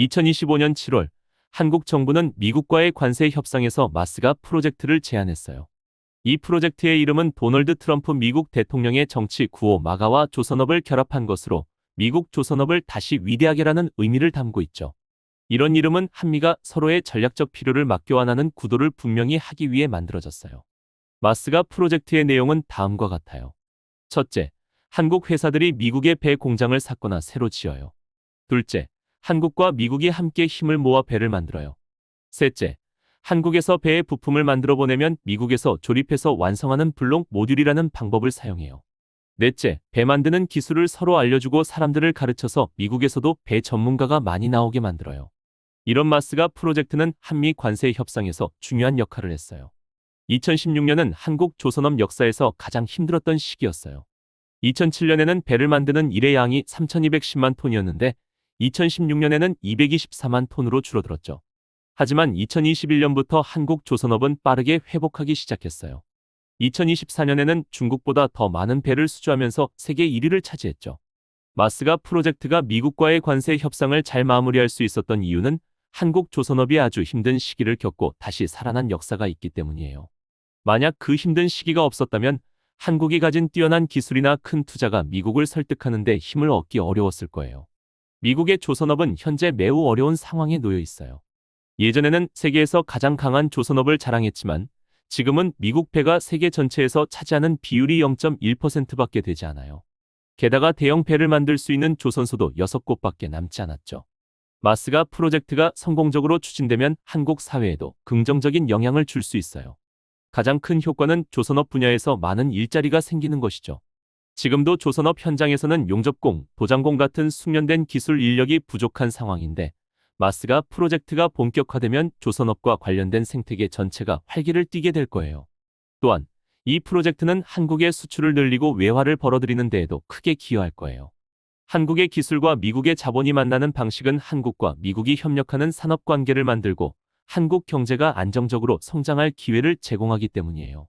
2025년 7월 한국 정부는 미국과의 관세 협상에서 마스가 프로젝트를 제안했어요. 이 프로젝트의 이름은 도널드 트럼프 미국 대통령의 정치 구호 마가와 조선업을 결합한 것으로 미국 조선업을 다시 위대하게라는 의미를 담고 있죠. 이런 이름은 한미가 서로의 전략적 필요를 맞교환하는 구도를 분명히 하기 위해 만들어졌어요. 마스가 프로젝트의 내용은 다음과 같아요. 첫째, 한국 회사들이 미국의 배 공장을 샀거나 새로 지어요. 둘째, 한국과 미국이 함께 힘을 모아 배를 만들어요. 셋째, 한국에서 배의 부품을 만들어 보내면 미국에서 조립해서 완성하는 블록 모듈이라는 방법을 사용해요. 넷째, 배 만드는 기술을 서로 알려주고 사람들을 가르쳐서 미국에서도 배 전문가가 많이 나오게 만들어요. 이런 마스가 프로젝트는 한미 관세 협상에서 중요한 역할을 했어요. 2016년은 한국 조선업 역사에서 가장 힘들었던 시기였어요. 2007년에는 배를 만드는 일의 양이 3,210만 톤이었는데 2016년에는 224만 톤으로 줄어들었죠. 하지만 2021년부터 한국 조선업은 빠르게 회복하기 시작했어요. 2024년에는 중국보다 더 많은 배를 수주하면서 세계 1위를 차지했죠. 마스가 프로젝트가 미국과의 관세 협상을 잘 마무리할 수 있었던 이유는 한국 조선업이 아주 힘든 시기를 겪고 다시 살아난 역사가 있기 때문이에요. 만약 그 힘든 시기가 없었다면 한국이 가진 뛰어난 기술이나 큰 투자가 미국을 설득하는데 힘을 얻기 어려웠을 거예요. 미국의 조선업은 현재 매우 어려운 상황에 놓여 있어요. 예전에는 세계에서 가장 강한 조선업을 자랑했지만 지금은 미국 배가 세계 전체에서 차지하는 비율이 0.1%밖에 되지 않아요. 게다가 대형 배를 만들 수 있는 조선소도 6곳밖에 남지 않았죠. 마스가 프로젝트가 성공적으로 추진되면 한국 사회에도 긍정적인 영향을 줄 수 있어요. 가장 큰 효과는 조선업 분야에서 많은 일자리가 생기는 것이죠. 지금도 조선업 현장에서는 용접공, 도장공 같은 숙련된 기술 인력이 부족한 상황인데 마스가 프로젝트가 본격화되면 조선업과 관련된 생태계 전체가 활기를 띠게 될 거예요. 또한 이 프로젝트는 한국의 수출을 늘리고 외화를 벌어들이는 데에도 크게 기여할 거예요. 한국의 기술과 미국의 자본이 만나는 방식은 한국과 미국이 협력하는 산업 관계를 만들고 한국 경제가 안정적으로 성장할 기회를 제공하기 때문이에요.